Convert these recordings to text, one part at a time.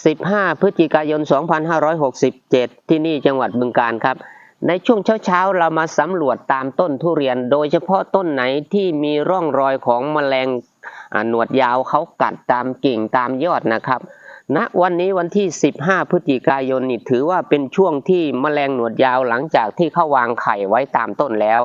15 พฤศจิกายน 2567 ที่นี่จังหวัดบึงกาฬครับ ในช่วงเช้าๆ เรามาสำรวจตามต้นทุเรียน โดยเฉพาะต้นไหนที่มีร่องรอยของแมลงหนวดยาวเขากัดตามกิ่งตามยอดนะครับณวันนี้วันที่ 15 พฤศจิกายนนี่ถือว่าเป็นช่วงที่แมลงหนวดยาวหลังจากที่เขาวางไข่ไว้ตามต้นแล้ว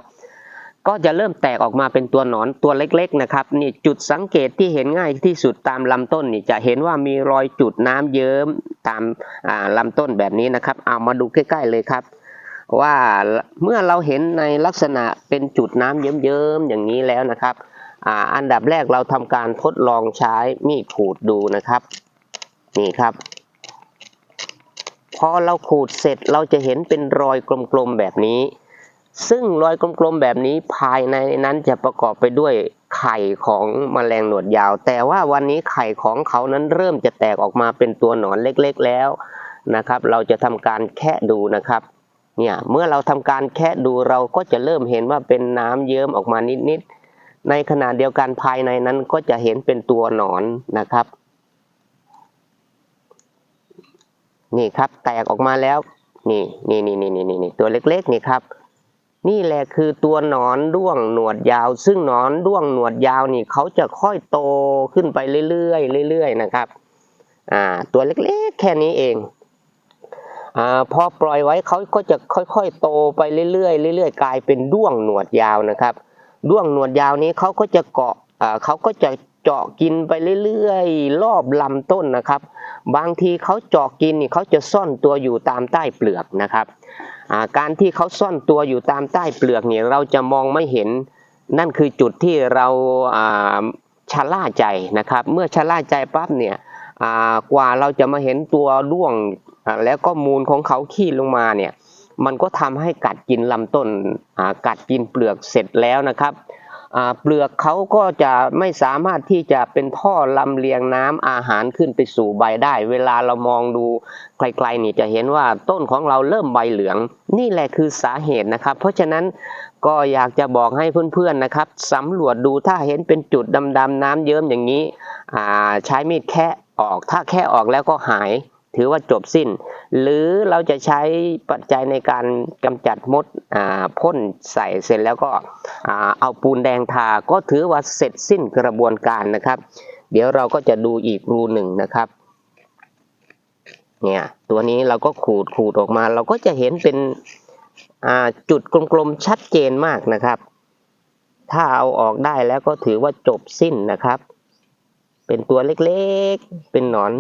ก็จะเริ่มแตกออกมาเป็นตัวหนอนตัวเล็กๆนะครับนี่จุดสังเกตที่เห็นง่ายที่สุดตามลำต้นนี่จะเห็นว่ามีรอยจุดน้ำเยิ้มตามอ่าลำต้นแบบนี้นะครับ เอามาดูใกล้ ๆเลยครับ ว่าเมื่อเราเห็นในลักษณะเป็นจุดน้ำเยิ้มๆอย่างนี้แล้วนะครับออันดับแรกเราทำการทดลองใช้มีดขูดดูนะครับ นี่ครับพอเราขูดเสร็จเราจะเห็นเป็นรอยกลมๆแบบนี้ ซึ่งรอยกลมๆแบบนี้ภายในนั้นจะประกอบไปด้วยไข่ของแมลงหนวดยาว แต่ว่าวันนี้ไข่ของเขานั้นเริ่มจะแตกออกมาเป็นตัวหนอนเล็กๆแล้วนะครับ เราจะทำการแคะดูนะครับ เนี่ยเมื่อเราทำการแคะดูเราก็จะเริ่มเห็นว่าเป็นน้ำเยิ้มออกมานิดๆในขณะเดียวกันภายในนั้นก็จะเห็นเป็นตัวหนอนนะครับ นี่ครับแตกออกมาแล้วนี่นี่นี่นี่นี่นี่ตัวเล็กๆนี่ครับ นี่แหละคือตัวหนอนด้วงหนวดยาว ซึ่งหนอนด้วงหนวดยาวนี่เขาจะค่อยโตขึ้นไปเรื่อยๆเรื่อยๆนะครับอ่าตัวเล็กๆแค่นี้เองอ่าพอปล่อยไว้เขาก็จะค่อยๆ โตไปเรื่อยๆเรื่อยๆ กลายเป็นด้วงหนวดยาวนะครับ ด้วงหนวดยาวนี้เขาก็จะเกาะอ่าเขาก็จะ เจาะกินไปเรื่อยๆ รอบลำต้นนะครับ บางทีเขาเจาะกินนี่เขาจะซ่อนตัวอยู่ตามใต้เปลือกนะครับาการที่เขาซ่อนตัวอยู่ตามใต้เปลือกเนี่ยเราจะมองไม่เห็น นั่นคือจุดที่เราชะล่าใจนะครับ เมื่อชะล่าใจปั๊บเนี่ยกว่าเราจะมาเห็นตัวด้วงแล้วก็มูลของเขาขี้ลงมาเนี่ยมันก็ทำให้กัดกินลำต้นกัดกินเปลือกเสร็จแล้วนะครับ เปลือกเขาก็จะไม่สามารถที่จะเป็นท่อลำเลียงน้ำอาหารขึ้นไปสู่ใบได้ เวลาเรามองดูไกลๆนี่จะเห็นว่าต้นของเราเริ่มใบเหลือง นี่แหละคือสาเหตุนะครับ เพราะฉะนั้นก็อยากจะบอกให้เพื่อนๆนะครับสำรวจดูถ้าเห็นเป็นจุดดำๆน้ำเยิ้มอย่างนี้ใช้มีดแคะออกถ้าแค่ออกแล้วก็หาย ถือว่าจบสิ้น หรือเราจะใช้ปัจจัยในการกำจัดมดพ่นใส่เสร็จแล้วก็เอาปูนแดงทาก็ถือว่าเสร็จสิ้นกระบวนการนะครับ เดี๋ยวเราก็จะดูอีกรูหนึ่งนะครับเนี่ยตัวนี้เราก็ขูดขูดออกมา เราก็จะเห็นเป็นจุดกลมๆชัดเจนมากนะครับ ถ้าเอาออกได้แล้วก็ถือว่าจบสิ้นนะครับ เป็นตัวเล็กๆ เป็นหนอน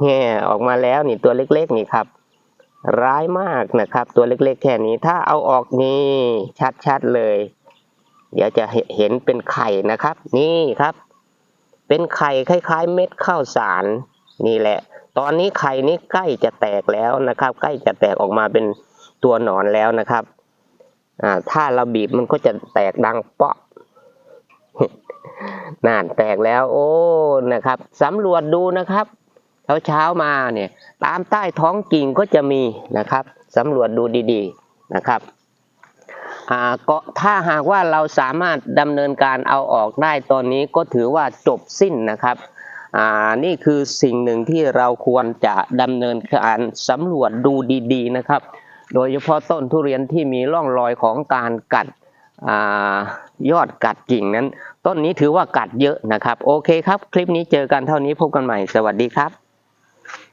แห่ออกมาแล้วนี่ตัวเล็กๆนี่ครับ ร้ายมากนะครับ ตัวเล็กๆ แค่นี้ถ้าเอาออกนี่ชัดๆเลย เดี๋ยวจะเห็นเป็นไข่นะครับ นี่ครับ เป็นไข่คล้าย ๆ เม็ดข้าวสารนี่แหละ ตอนนี้ไข่นี้ใกล้จะแตกแล้วนะครับ ใกล้จะแตกออกมาเป็นตัวหนอนแล้วนะครับอ่าถ้าเราบีบมันก็จะแตกดังเปาะน่านแตกแล้ว โอ้นะครับสำรวจดูนะครับ เช้าเช้าๆมาเนี่ยตามใต้ท้องกิ่งก็จะมีนะครับสำรวจดูดีๆนะครับอ่าก็ถ้าหากว่าเราสามารถดำเนินการเอาออกได้ตอนนี้ก็ถือว่าจบสิ้นนะครับอ่านี่คือสิ่งหนึ่งที่เราควรจะดำเนินการสำรวจดูดีๆนะครับ โดยเฉพาะต้นทุเรียนที่มีร่องรอยของการกัดอายอดกัดกิ่งนั้น ต้นนี้ถือว่ากัดเยอะนะครับ โอเคครับ คลิปนี้เจอกันเท่านี้พบกันใหม่ สวัสดีครับ